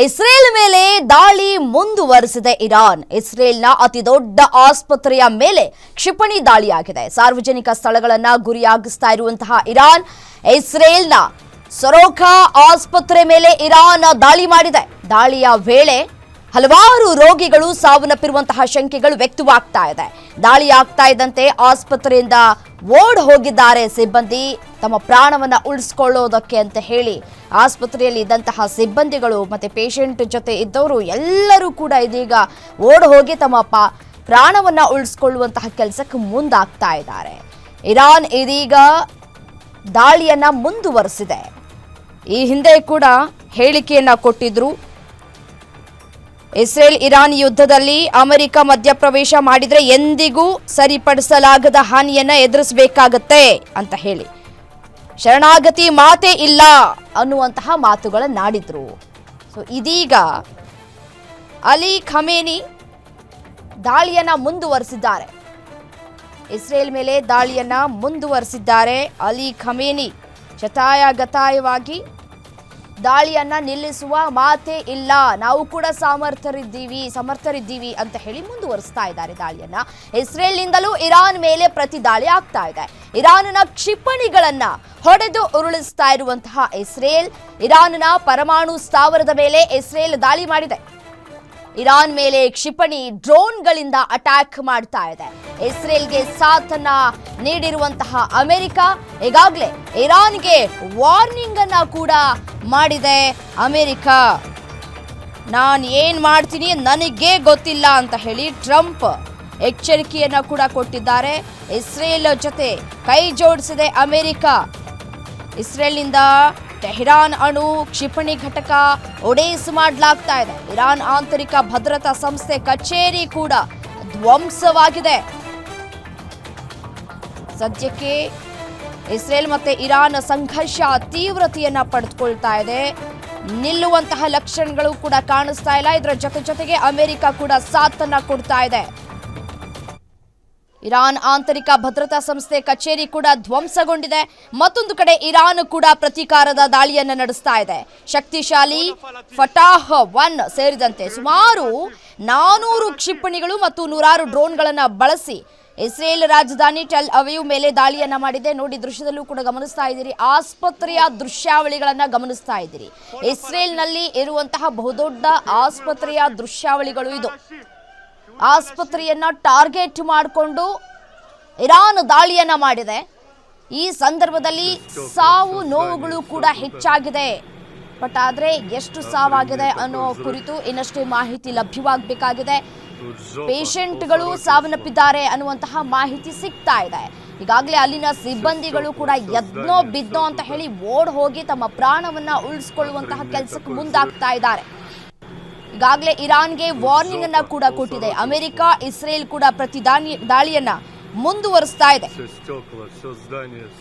Israel ಮೇಲೆ ದಾಳಿ ಮುಂದುವರೆಸಿದೆ ಇರಾನ್. ಇಸ್ರೇಲ್ನ ಅತಿ ದೊಡ್ಡ ಆಸ್ಪತ್ರೆಯ ಮೇಲೆ ಕ್ಷಿಪಣಿ ದಾಳಿಯಾಗಿದೆ. ಸಾರ್ವಜನಿಕ ಸ್ಥಳಗಳನ್ನ ಗುರಿಯಾಗಿಸ್ತಾ ಇರುವಂತಹ ಇರಾನ್ ಇಸ್ರೇಲ್ನ ಸರೋಖಾ ಆಸ್ಪತ್ರೆ ಮೇಲೆ ಇರಾನ್ ದಾಳಿ ಮಾಡಿದೆ. ದಾಳಿಯ ವೇಳೆ ಹಲವಾರು ರೋಗಿಗಳು ಸಾವನ್ನಪ್ಪಿರುವಂತಹ ಶಂಕೆಗಳು ವ್ಯಕ್ತವಾಗ್ತಾ ಇದೆ. ದಾಳಿ ಆಗ್ತಾ ಇದ್ದಂತೆ ಆಸ್ಪತ್ರೆಯಿಂದ ಓಡ್ ಹೋಗಿದ್ದಾರೆ ಸಿಬ್ಬಂದಿ. ತಮ್ಮ ಪ್ರಾಣವನ್ನ ಉಳಿಸ್ಕೊಳ್ಳೋದಕ್ಕೆ ಅಂತ ಹೇಳಿ ಆಸ್ಪತ್ರೆಯಲ್ಲಿ ಇದ್ದಂತಹ ಸಿಬ್ಬಂದಿಗಳು ಮತ್ತೆ ಪೇಷಂಟ್ ಜೊತೆ ಇದ್ದವರು ಎಲ್ಲರೂ ಕೂಡ ಇದೀಗ ಓಡ್ ಹೋಗಿ ತಮ್ಮ ಪ ಪ್ರಾಣವನ್ನ ಉಳಿಸ್ಕೊಳ್ಳುವಂತಹ ಕೆಲಸಕ್ಕೆ ಮುಂದಾಗ್ತಾ ಇದ್ದಾರೆ. ಇರಾನ್ ಇದೀಗ ದಾಳಿಯನ್ನ ಮುಂದುವರೆಸಿದೆ. ಈ ಹಿಂದೆ ಕೂಡ ಹೇಳಿಕೆಯನ್ನ ಕೊಟ್ಟಿದ್ರು. ಇಸ್ರೇಲ್ ಇರಾನ್ ಯುದ್ಧದಲ್ಲಿ ಅಮೆರಿಕ ಮಧ್ಯಪ್ರವೇಶ ಮಾಡಿದ್ರೆ ಎಂದಿಗೂ ಸರಿಪಡಿಸಲಾಗದ ಹಾನಿಯನ್ನ ಎದುರಿಸಬೇಕಾಗತ್ತೆ ಅಂತ ಹೇಳಿ. ಶರಣಾಗತಿ ಮಾತೇ ಇಲ್ಲ ಅನ್ನುವಂತಹ ಮಾತುಗಳನ್ನಾಡಿದ್ರು ಸೊ ಇದೀಗ ಅಲಿ ಖಮೇನಿ ದಾಳಿಯನ್ನ ಮುಂದುವರೆಸಿದ್ದಾರೆ. ಇಸ್ರೇಲ್ ಮೇಲೆ ದಾಳಿಯನ್ನ ಮುಂದುವರೆಸಿದ್ದಾರೆ ಅಲಿ ಖಮೇನಿ. ಶತಾಯಗತಾಯವಾಗಿ ದಾಳಿಯನ್ನ ನಿಲ್ಲಿಸುವ ಮಾತೇ ಇಲ್ಲ. ನಾವು ಕೂಡ ಸಮರ್ಥರಿದ್ದೀವಿ ಸಮರ್ಥರಿದ್ದೀವಿ ಅಂತ ಹೇಳಿ ಮುಂದುವರಿಸ್ತಾ ಇದ್ದಾರೆ ದಾಳಿಯನ್ನ. ಇಸ್ರೇಲ್ನಿಂದಲೂ ಇರಾನ್ ಮೇಲೆ ಪ್ರತಿ ದಾಳಿ ಆಗ್ತಾ ಇದೆ. ಇರಾನ್ನ ಕ್ಷಿಪಣಿಗಳನ್ನ ಹೊಡೆದು ಉರುಳಿಸ್ತಾ ಇರುವಂತಹ ಇಸ್ರೇಲ್, ಇರಾನ್ನ ಪರಮಾಣು ಸ್ಥಾವರದ ಮೇಲೆ ಇಸ್ರೇಲ್ ದಾಳಿ ಮಾಡಿದೆ. ಇರಾನ್ ಮೇಲೆ ಕ್ಷಿಪಣಿ ಡ್ರೋನ್ಗಳಿಂದ ಅಟ್ಯಾಕ್ ಮಾಡ್ತಾ ಇದೆ. ಇಸ್ರೇಲ್ಗೆ ಸಾಥನ್ನ ನೀಡಿರುವಂತಹ ಅಮೆರಿಕ ಈಗಾಗಲೇ ಇರಾನ್ಗೆ ವಾರ್ನಿಂಗ್ ಅನ್ನ ಕೂಡ ಮಾಡಿದೆ ಅಮೆರಿಕ. ನಾನು ಏನ್ ಮಾಡ್ತೀನಿ ನನಗೆ ಗೊತ್ತಿಲ್ಲ ಅಂತ ಹೇಳಿ ಟ್ರಂಪ್ ಎಚ್ಚರಿಕೆಯನ್ನ ಕೂಡ ಕೊಟ್ಟಿದ್ದಾರೆ. ಇಸ್ರೇಲ್ ಜೊತೆ ಕೈ ಜೋಡಿಸಿದೆ ಅಮೆರಿಕ. ಇಸ್ರೇಲ್ನಿಂದ ಟೆಹರಾನ್ ಅಣು ಕ್ಷಿಪಣಿ ಘಟಕ ಒಡೇಸ್ ಮಾಡಲಾಗ್ತಾ ಇದೆ. ಇರಾನ್ ಆಂತರಿಕ ಭದ್ರತಾ ಸಂಸ್ಥೆ ಕಚೇರಿ ಕೂಡ ಧ್ವಂಸವಾಗಿದೆ. ಸದ್ಯಕ್ಕೆ ಇಸ್ರೇಲ್ ಮತ್ತೆ ಇರಾನ್ ಸಂಘರ್ಷ ತೀವ್ರತೆಯನ್ನ ಪಡೆದುಕೊಳ್ತಾ ಇದೆ. ನಿಲ್ಲುವಂತಹ ಲಕ್ಷಣಗಳು ಕೂಡ ಕಾಣಿಸ್ತಾ ಇಲ್ಲ. ಇದರ ಜೊತೆ ಜೊತೆಗೆ ಅಮೆರಿಕ ಕೂಡ ಸಾಥನ್ನ ಕೊಡ್ತಾ ಇದೆ. ಇರಾನ್ ಆಂತರಿಕ ಭದ್ರತಾ ಸಂಸ್ಥೆ ಕಚೇರಿ ಕೂಡ ಧ್ವಂಸಗೊಂಡಿದೆ. ಮತ್ತೊಂದು ಕಡೆ ಇರಾನ್ ಕೂಡ ಪ್ರತೀಕಾರದ ದಾಳಿಯನ್ನು ನಡೆಸ್ತಾ ಇದೆ. ಶಕ್ತಿಶಾಲಿ ಫಟಾಹ್ ಒನ್ ಸೇರಿದಂತೆ ಸುಮಾರು ನಾನೂರು ಕ್ಷಿಪಣಿಗಳು ಮತ್ತು ನೂರಾರು ಡ್ರೋನ್ಗಳನ್ನು ಬಳಸಿ ಇಸ್ರೇಲ್ ರಾಜಧಾನಿ ಟೆಲ್ ಅವೀವ್ ಮೇಲೆ ದಾಳಿಯನ್ನ ಮಾಡಿದೆ. ನೋಡಿ, ದೃಶ್ಯದಲ್ಲೂ ಕೂಡ ಗಮನಿಸ್ತಾ ಇದ್ದೀರಿ. ಆಸ್ಪತ್ರೆಯ ದೃಶ್ಯಾವಳಿಗಳನ್ನ ಗಮನಿಸ್ತಾ ಇದ್ದೀರಿ. ಇಸ್ರೇಲ್ನಲ್ಲಿ ಇರುವಂತಹ ಬಹುದೊಡ್ಡ ಆಸ್ಪತ್ರೆಯ ದೃಶ್ಯಾವಳಿಗಳು ಇದು. ಆಸ್ಪತ್ರೆಯನ್ನ ಟಾರ್ಗೆಟ್ ಮಾಡಿಕೊಂಡು ಇರಾನ್ ದಾಳಿಯನ್ನ ಮಾಡಿದೆ. ಈ ಸಂದರ್ಭದಲ್ಲಿ ಸಾವು ನೋವುಗಳು ಕೂಡ ಹೆಚ್ಚಾಗಿದೆ. ಬಟ್ ಆದ್ರೆ ಎಷ್ಟು ಸಾವಾಗಿದೆ ಅನ್ನೋ ಕುರಿತು ಇನ್ನಷ್ಟು ಮಾಹಿತಿ ಲಭ್ಯವಾಗಬೇಕಾಗಿದೆ. ಪೇಷಂಟ್ಗಳು ಸಾವನ್ನಪ್ಪಿದ್ದಾರೆ ಅನ್ನುವಂತಹ ಮಾಹಿತಿ ಸಿಗ್ತಾ ಇದೆ. ಈಗಾಗಲೇ ಅಲ್ಲಿನ ಸಿಬ್ಬಂದಿಗಳು ಕೂಡ ಎದ್ನೋ ಬಿದ್ದೋ ಅಂತ ಹೇಳಿ ಓಡ್ ಹೋಗಿ ತಮ್ಮ ಪ್ರಾಣವನ್ನ ಉಳಿಸ್ಕೊಳ್ಳುವಂತಹ ಕೆಲಸಕ್ಕೆ ಮುಂದಾಗ್ತಾ ಇದ್ದಾರೆ. ಈಗಾಗಲೇ ಇರಾನ್ಗೆ ವಾರ್ನಿಂಗ್ ಅನ್ನ ಕೂಡ ಕೊಟ್ಟಿದೆ. ಅಮೆರಿಕ ಇಸ್ರೇಲ್ ಕೂಡ ಪ್ರತಿ ದಾಳಿಯನ್ನ ಮುಂದುವರಿಸ್ತಾ ಇದೆ.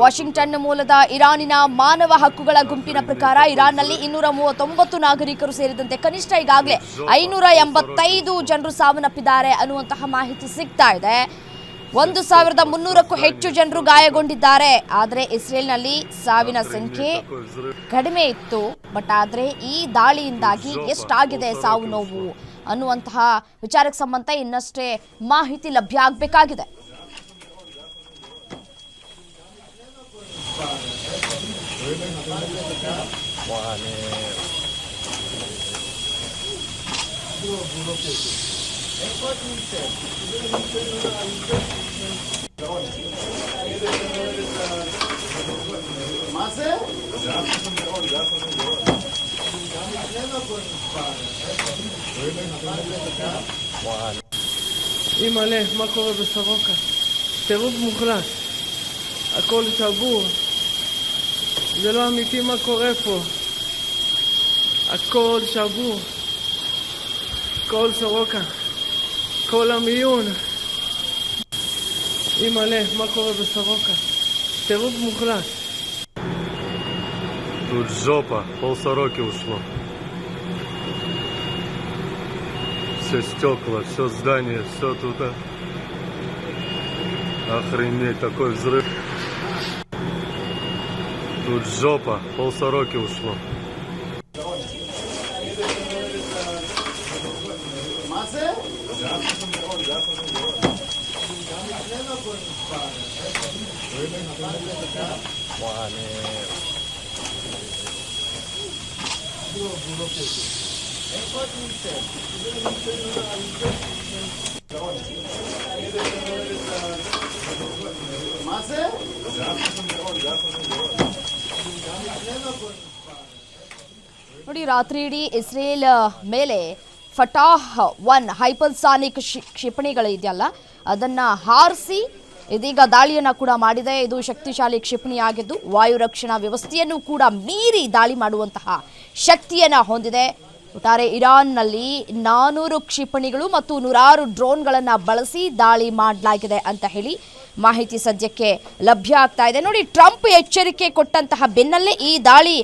ವಾಷಿಂಗ್ಟನ್ ಮೂಲದ ಇರಾನಿನ ಮಾನವ ಹಕ್ಕುಗಳ ಗುಂಪಿನ ಪ್ರಕಾರ ಇರಾನ್ನಲ್ಲಿ ಇನ್ನೂರ ಮೂವತ್ತೊಂಬತ್ತು ನಾಗರಿಕರು ಸೇರಿದಂತೆ ಕನಿಷ್ಠ ಈಗಾಗಲೇ ಐನೂರ ಎಂಬತ್ತೈದು ಜನರು ಸಾವನ್ನಪ್ಪಿದ್ದಾರೆ ಅನ್ನುವಂತಹ ಮಾಹಿತಿ ಸಿಗ್ತಾ ಇದೆ. ಒಂದು ಸಾವಿರದ ಮುನ್ನೂರಕ್ಕೂ ಹೆಚ್ಚು ಜನರು ಗಾಯಗೊಂಡಿದ್ದಾರೆ. ಆದರೆ ಇಸ್ರೇಲ್ನಲ್ಲಿ ಸಾವಿನ ಸಂಖ್ಯೆ ಕಡಿಮೆ ಇತ್ತು. ಬಟ್ ಆದರೆ ಈ ದಾಳಿಯಿಂದಾಗಿ ಎಷ್ಟಾಗಿದೆ ಸಾವು ನೋವು ಅನ್ನುವಂತಹ ವಿಚಾರಕ್ಕೆ ಸಂಬಂಧ ಇನ್ನಷ್ಟೇ ಮಾಹಿತಿ ಲಭ್ಯ ಆಗಬೇಕಾಗಿದೆ. אימא'לה, מה קורה בסורוקה? טירוף מוחלט. הכל שבור. זה לא אמיתי מה קורה פה. הכל שבור. כל סורוקה. כל המיון. אימא'לה, מה קורה בסורוקה? טירוף מוחלט. Тут жопа, пол сороки ушло. Все стекла, все здание, все туда. Охренеть, такой взрыв. Тут жопа, пол сороки ушло. ನೋಡಿ ರಾತ್ರಿ ಇಡೀ ಇಸ್ರೇಲ್ ಮೇಲೆ ಫಟಾಹ್ ಒನ್ ಹೈಪರ್ಸಾನಿಕ್ ಕ್ಷಿಪಣಿಗಳು ಇದೆಯಲ್ಲ ಅದನ್ನ ಹಾರಿಸಿ ಇದೀಗ ದಾಳಿಯನ್ನ ಕೂಡ ಮಾಡಿದೆ. ಇದು ಶಕ್ತಿಶಾಲಿ ಕ್ಷಿಪಣಿಯಾಗಿದ್ದು ವಾಯು ರಕ್ಷಣಾ ವ್ಯವಸ್ಥೆಯನ್ನು ಕೂಡ ಮೀರಿ ದಾಳಿ ಮಾಡುವಂತಹ ಶಕ್ತಿಯನ್ನ ಹೊಂದಿದೆ. ಒಟ್ಟಾರೆ ಇರಾನ್ನಲ್ಲಿ ನಾನೂರು ಕ್ಷಿಪಣಿಗಳು ಮತ್ತು ನೂರಾರು ಡ್ರೋನ್ಗಳನ್ನು ಬಳಸಿ ದಾಳಿ ಮಾಡಲಾಗಿದೆ ಅಂತ ಹೇಳಿ ಮಾಹಿತಿ ಸದ್ಯಕ್ಕೆ ಲಭ್ಯ ಆಗ್ತಾ ಇದೆ. ನೋಡಿ, ಟ್ರಂಪ್ ಎಚ್ಚರಿಕೆ ಕೊಟ್ಟಂತಹ ಬೆನ್ನಲ್ಲೇ ಈ ದಾಳಿ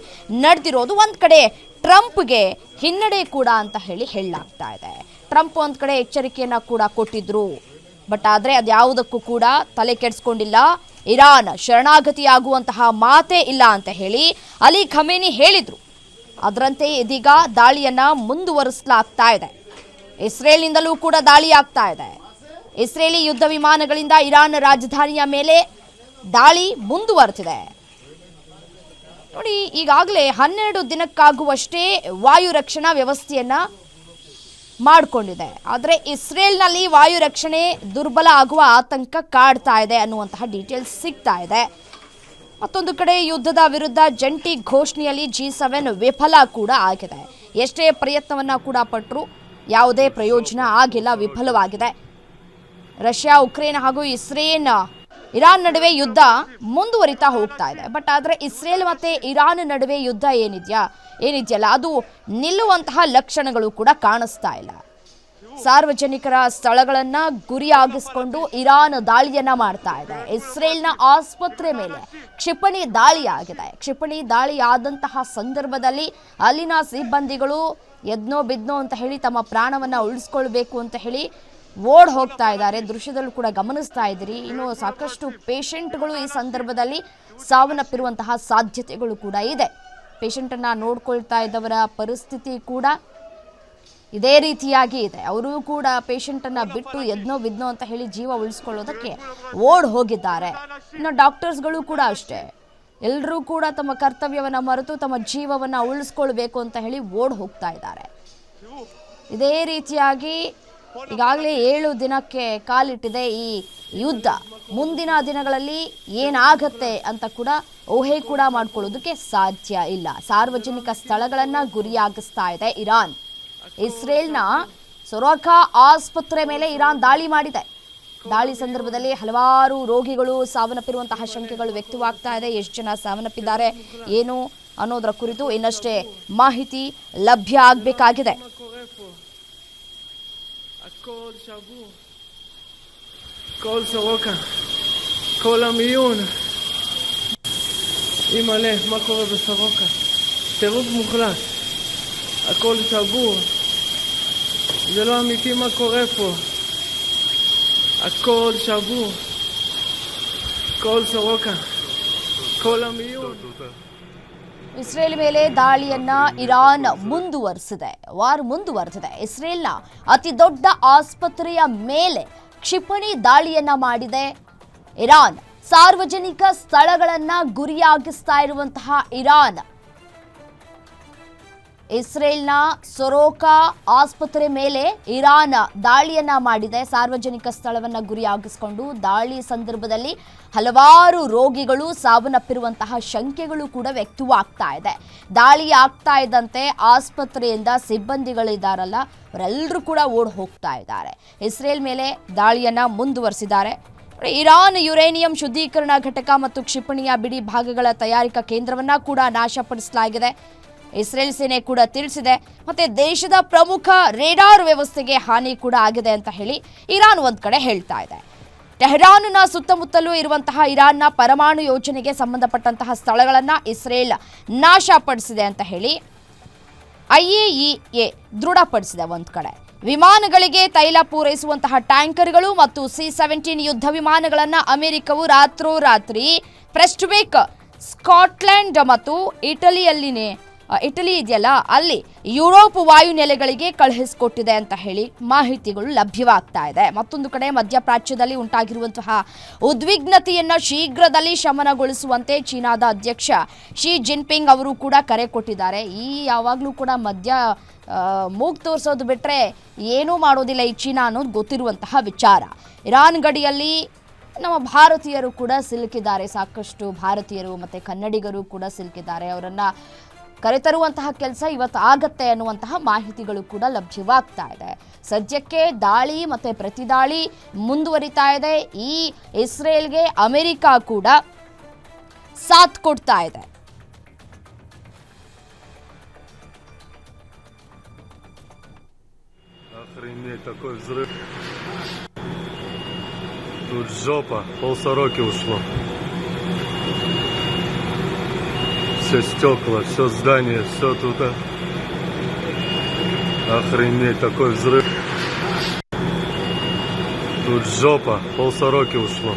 ನಡೆದಿರೋದು ಒಂದು ಕಡೆ ಟ್ರಂಪ್ಗೆ ಹಿನ್ನಡೆ ಕೂಡ ಅಂತ ಹೇಳಿ ಹೇಳಲಾಗ್ತಾ ಇದೆ. ಟ್ರಂಪ್ ಒಂದು ಕಡೆ ಎಚ್ಚರಿಕೆಯನ್ನ ಕೂಡ ಕೊಟ್ಟಿದ್ರು. ಬಟ್ ಆದರೆ ಅದ್ಯಾವುದಕ್ಕೂ ಕೂಡ ತಲೆ ಕೆಡಿಸ್ಕೊಂಡಿಲ್ಲ. ಇರಾನ್ ಶರಣಾಗತಿಯಾಗುವಂತಹ ಮಾತೇ ಇಲ್ಲ ಅಂತ ಹೇಳಿ ಅಲಿ ಖಮೇನಿ ಹೇಳಿದರು. ಅದರಂತೆ ಇದೀಗ ದಾಳಿಯನ್ನ ಮುಂದುವರಿಸಲಾಗ್ತಾ ಇದೆ. ಇಸ್ರೇಲ್ನಿಂದಲೂ ಕೂಡ ದಾಳಿ ಆಗ್ತಾ ಇದೆ. ಇಸ್ರೇಲಿ ಯುದ್ಧ ವಿಮಾನಗಳಿಂದ ಇರಾನ್ ರಾಜಧಾನಿಯ ಮೇಲೆ ದಾಳಿ ಮುಂದುವರೆದಿದೆ. ನೋಡಿ, ಈಗಾಗಲೇ ಹನ್ನೆರಡು ದಿನಕ್ಕಾಗುವಷ್ಟೇ ವಾಯು ರಕ್ಷಣಾ ವ್ಯವಸ್ಥೆಯನ್ನ ಮಾಡಿಕೊಂಡಿದೆ. ಆದರೆ ಇಸ್ರೇಲ್ನಲ್ಲಿ ವಾಯು ರಕ್ಷಣೆ ದುರ್ಬಲ ಆಗುವ ಆತಂಕ ಕಾಡ್ತಾ ಇದೆ ಅನ್ನುವಂತಹ ಡೀಟೇಲ್ಸ್ ಸಿಗ್ತಾ ಇದೆ. ಮತ್ತೊಂದು ಕಡೆ ಯುದ್ಧದ ವಿರುದ್ಧ ಜಂಟಿ ಘೋಷಣೆಯಲ್ಲಿ ಜಿ ಸೆವೆನ್ ವಿಫಲ ಕೂಡ ಆಗಿದೆ. ಎಷ್ಟೇ ಪ್ರಯತ್ನವನ್ನು ಕೂಡ ಪಟ್ಟರು ಯಾವುದೇ ಪ್ರಯೋಜನ ಆಗಿಲ್ಲ, ವಿಫಲವಾಗಿದೆ. ರಷ್ಯಾ, ಉಕ್ರೇನ್ ಹಾಗೂ ಇಸ್ರೇನ್ ಇರಾನ್ ನಡುವೆ ಯುದ್ಧ ಮುಂದುವರಿತಾ ಹೋಗ್ತಾ ಇದೆ. ಬಟ್ ಆದರೆ ಇಸ್ರೇಲ್ ಮತ್ತೆ ಇರಾನ್ ನಡುವೆ ಯುದ್ಧ ಏನಿದೆಯಾ? ಏನಿದೆಯಲ್ಲ? ಅದು ನಿಲ್ಲುವಂತಹ ಲಕ್ಷಣಗಳು ಕೂಡ ಕಾಣಿಸ್ತಾ ಇಲ್ಲ. ಸಾರ್ವಜನಿಕರ ಸ್ಥಳಗಳನ್ನು ಗುರಿಯಾಗಿಸಿಕೊಂಡು ಇರಾನ್ ದಾಳಿಯನ್ನ ಮಾಡ್ತಾ ಇದೆ. ಇಸ್ರೇಲ್ನ ಆಸ್ಪತ್ರೆ ಮೇಲೆ ಕ್ಷಿಪಣಿ ದಾಳಿಯಾಗಿದೆ ಕ್ಷಿಪಣಿ ದಾಳಿ ಆದಂತಹ ಸಂದರ್ಭದಲ್ಲಿ ಅಲ್ಲಿನ ಸಿಬ್ಬಂದಿಗಳು ಎದ್ನೋ ಬಿದ್ನೋ ಅಂತ ಹೇಳಿ ತಮ್ಮ ಪ್ರಾಣವನ್ನ ಉಳಿಸ್ಕೊಳ್ಬೇಕು ಅಂತ ಹೇಳಿ ಓಡ್ ಹೋಗ್ತಾ ಇದ್ದಾರೆ. ದೃಶ್ಯದಲ್ಲೂ ಕೂಡ ಗಮನಿಸ್ತಾ ಇದ್ದೀರಿ. ಇನ್ನು ಸಾಕಷ್ಟು ಪೇಷಂಟ್ಗಳು ಈ ಸಂದರ್ಭದಲ್ಲಿ ಸಾವನ್ನಪ್ಪಿರುವಂತಹ ಸಾಧ್ಯತೆಗಳು ಕೂಡ ಇದೆ. ಪೇಷಂಟನ್ನು ನೋಡ್ಕೊಳ್ತಾ ಇದ್ದವರ ಪರಿಸ್ಥಿತಿ ಕೂಡ ಇದೇ ರೀತಿಯಾಗಿ ಇದೆ. ಅವರು ಕೂಡ ಪೇಷಂಟನ್ನು ಬಿಟ್ಟು ಎದ್ನೋ ಬಿದ್ನೋ ಅಂತ ಹೇಳಿ ಜೀವ ಉಳಿಸ್ಕೊಳ್ಳೋದಕ್ಕೆ ಓಡ್ ಹೋಗಿದ್ದಾರೆ. ಇನ್ನು ಡಾಕ್ಟರ್ಸ್ಗಳು ಕೂಡ ಅಷ್ಟೇ. ಎಲ್ಲರೂ ಕೂಡ ತಮ್ಮ ಕರ್ತವ್ಯವನ್ನು ಮರೆತು ತಮ್ಮ ಜೀವವನ್ನು ಉಳಿಸ್ಕೊಳ್ಬೇಕು ಅಂತ ಹೇಳಿ ಓಡ್ ಹೋಗ್ತಾ ಇದ್ದಾರೆ. ಇದೇ ರೀತಿಯಾಗಿ ಈಗಾಗಲೇ ಏಳು ದಿನಕ್ಕೆ ಕಾಲಿಟ್ಟಿದೆ ಈ ಯುದ್ಧ. ಮುಂದಿನ ದಿನಗಳಲ್ಲಿ ಏನಾಗತ್ತೆ ಅಂತ ಕೂಡ ಊಹೆ ಕೂಡ ಮಾಡ್ಕೊಳ್ಳೋದಕ್ಕೆ ಸಾಧ್ಯ ಇಲ್ಲ. ಸಾರ್ವಜನಿಕ ಸ್ಥಳಗಳನ್ನು ಗುರಿಯಾಗಿಸ್ತಾ ಇದೆ ಇರಾನ್. ಇಸ್ರೇಲ್ನ ಸೊರೋಖಾ ಆಸ್ಪತ್ರೆ ಮೇಲೆ ಇರಾನ್ ದಾಳಿ ಮಾಡಿದೆ. ದಾಳಿ ಸಂದರ್ಭದಲ್ಲಿ ಹಲವಾರು ರೋಗಿಗಳು ಸಾವನ್ನಪ್ಪಿರುವಂತಹ ಶಂಕೆಗಳು ವ್ಯಕ್ತವಾಗ್ತಾ ಇದೆ. ಎಷ್ಟು ಜನ ಸಾವನ್ನಪ್ಪಿದ್ದಾರೆ, ಏನು ಅನ್ನೋದರ ಕುರಿತು ಇನ್ನಷ್ಟೇ ಮಾಹಿತಿ ಲಭ್ಯ ಆಗಬೇಕಾಗಿದೆ. הכל שבור. כל סורוקה. כל המיון. אימא'לה, מה קורה בסורוקה? טירוף מוחלט. הכל שבור. זה לא אמיתי מה קורה פה. הכל שבור. כל סורוקה. כל המיון. ಇಸ್ರೇಲ್ ಮೇಲೆ ದಾಳಿಯನ್ನ ಇರಾನ್ ಮುಂದುವರಿಸಿದೆ, ವಾರ್ ಮುಂದುವರೆದಿದೆ. ಇಸ್ರೇಲ್ನ ಅತಿ ದೊಡ್ಡ ಆಸ್ಪತ್ರೆಯ ಮೇಲೆ ಕ್ಷಿಪಣಿ ದಾಳಿಯನ್ನ ಮಾಡಿದೆ. ಇರಾನ್ ಸಾರ್ವಜನಿಕ ಸ್ಥಳಗಳನ್ನ ಗುರಿಯಾಗಿಸ್ತಾ ಇರುವಂತಹ ಇರಾನ್ ಇಸ್ರೇಲ್ನ ಸೊರೋಕಾ ಆಸ್ಪತ್ರೆ ಮೇಲೆ ಇರಾನ್ ದಾಳಿಯನ್ನ ಮಾಡಿದೆ. ಸಾರ್ವಜನಿಕ ಸ್ಥಳವನ್ನ ಗುರಿಯಾಗಿಸಿಕೊಂಡು ದಾಳಿ ಸಂದರ್ಭದಲ್ಲಿ ಹಲವಾರು ರೋಗಿಗಳು ಸಾವನ್ನಪ್ಪಿರುವಂತಹ ಶಂಕೆಗಳು ಕೂಡ ವ್ಯಕ್ತವಾಗ್ತಾ ಇದೆ. ದಾಳಿ ಆಗ್ತಾ ಇದ್ದಂತೆ ಆಸ್ಪತ್ರೆಯಿಂದ ಸಿಬ್ಬಂದಿಗಳಿದ್ದಾರಲ್ಲ, ಅವರೆಲ್ಲರೂ ಕೂಡ ಓಡ್ ಹೋಗ್ತಾ ಇದ್ದಾರೆ. ಇಸ್ರೇಲ್ ಮೇಲೆ ದಾಳಿಯನ್ನ ಮುಂದುವರಿಸಿದ್ದಾರೆ. ಇರಾನ್ ಯುರೇನಿಯಂ ಶುದ್ಧೀಕರಣ ಘಟಕ ಮತ್ತು ಕ್ಷಿಪಣಿಯ ಬಿಡಿ ಭಾಗಗಳ ತಯಾರಿಕಾ ಕೇಂದ್ರವನ್ನ ಕೂಡ ನಾಶಪಡಿಸಲಾಗಿದೆ. ಇಸ್ರೇಲ್ ಸೇನೆ ಕೂಡ ತಿಳಿಸಿದೆ. ಮತ್ತೆ ದೇಶದ ಪ್ರಮುಖ ರೇಡಾರ್ ವ್ಯವಸ್ಥೆಗೆ ಹಾನಿ ಕೂಡ ಆಗಿದೆ ಅಂತ ಹೇಳಿ ಇರಾನ್ ಒಂದ್ ಕಡೆ ಹೇಳ್ತಾ ಇದೆ. ಟೆಹರಾನ್ನ ಸುತ್ತಮುತ್ತಲೂ ಇರುವಂತಹ ಇರಾನ್ನ ಪರಮಾಣು ಯೋಜನೆಗೆ ಸಂಬಂಧಪಟ್ಟಂತಹ ಸ್ಥಳಗಳನ್ನ ಇಸ್ರೇಲ್ ನಾಶಪಡಿಸಿದೆ ಅಂತ ಹೇಳಿ ಐಎಇಎ ದೃಢಪಡಿಸಿದೆ ಒಂದು ಕಡೆ. ವಿಮಾನಗಳಿಗೆ ತೈಲ ಪೂರೈಸುವಂತಹ ಟ್ಯಾಂಕರ್ಗಳು ಮತ್ತು ಸಿ ಸೆವೆಂಟೀನ್ ಯುದ್ಧ ವಿಮಾನಗಳನ್ನು ಅಮೆರಿಕವು ರಾತ್ರೋರಾತ್ರಿ ಪ್ರೆಸ್ಟ್ಬೇಕ್ ಸ್ಕಾಟ್ಲೆಂಡ್ ಮತ್ತು ಇಟಲಿಯಲ್ಲಿನೇ ಇಟಲಿ ಇದೆಯಲ್ಲ, ಅಲ್ಲಿ ಯುರೋಪ್ ವಾಯುನೆಲೆಗಳಿಗೆ ಕಳುಹಿಸಿಕೊಟ್ಟಿದೆ ಅಂತ ಹೇಳಿ ಮಾಹಿತಿಗಳು ಲಭ್ಯವಾಗ್ತಾ ಇದೆ. ಮತ್ತೊಂದು ಕಡೆ ಮಧ್ಯಪ್ರಾಚ್ಯದಲ್ಲಿ ಉಂಟಾಗಿರುವಂತಹ ಉದ್ವಿಗ್ನತೆಯನ್ನು ಶೀಘ್ರದಲ್ಲಿ ಶಮನಗೊಳಿಸುವಂತೆ ಚೀನಾದ ಅಧ್ಯಕ್ಷ ಶಿ ಜಿನ್ಪಿಂಗ್ ಅವರು ಕೂಡ ಕರೆ ಕೊಟ್ಟಿದ್ದಾರೆ. ಈ ಯಾವಾಗಲೂ ಕೂಡ ಮಧ್ಯ ಮೂಗ್ ತೋರಿಸೋದು ಬಿಟ್ಟರೆ ಏನೂ ಮಾಡೋದಿಲ್ಲ ಈ ಚೀನಾ ಅನ್ನೋದು ಗೊತ್ತಿರುವಂತಹ ವಿಚಾರ. ಇರಾನ್ ಗಡಿಯಲ್ಲಿ ನಮ್ಮ ಭಾರತೀಯರು ಕೂಡ ಸಿಲುಕಿದ್ದಾರೆ. ಸಾಕಷ್ಟು ಭಾರತೀಯರು ಮತ್ತು ಕನ್ನಡಿಗರು ಕೂಡ ಸಿಲುಕಿದ್ದಾರೆ. ಅವರನ್ನು ಕರೆತರುವಂತಹ ಕೆಲಸ ಇವತ್ತು ಆಗತ್ತೆ ಅನ್ನುವಂತಹ ಮಾಹಿತಿಗಳು ಕೂಡ ಲಭ್ಯವಾಗ್ತಾ ಇದೆ ಸದ್ಯಕ್ಕೆ ದಾಳಿ ಮತ್ತು ಪ್ರತಿದಾಳಿ ಮುಂದುವರಿತಾ ಇದೆ ಈ ಇಸ್ರೇಲ್ಗೆ ಅಮೆರಿಕ ಕೂಡ ಸಾಥ್ ಕೊಡ್ತಾ ಇದೆ Охренеть, такой взрыв. Тут жопа, пол сороки ушло. Все стекла, все здание, все тут. а. Охренеть, такой взрыв. Тут жопа, пол сороки ушло.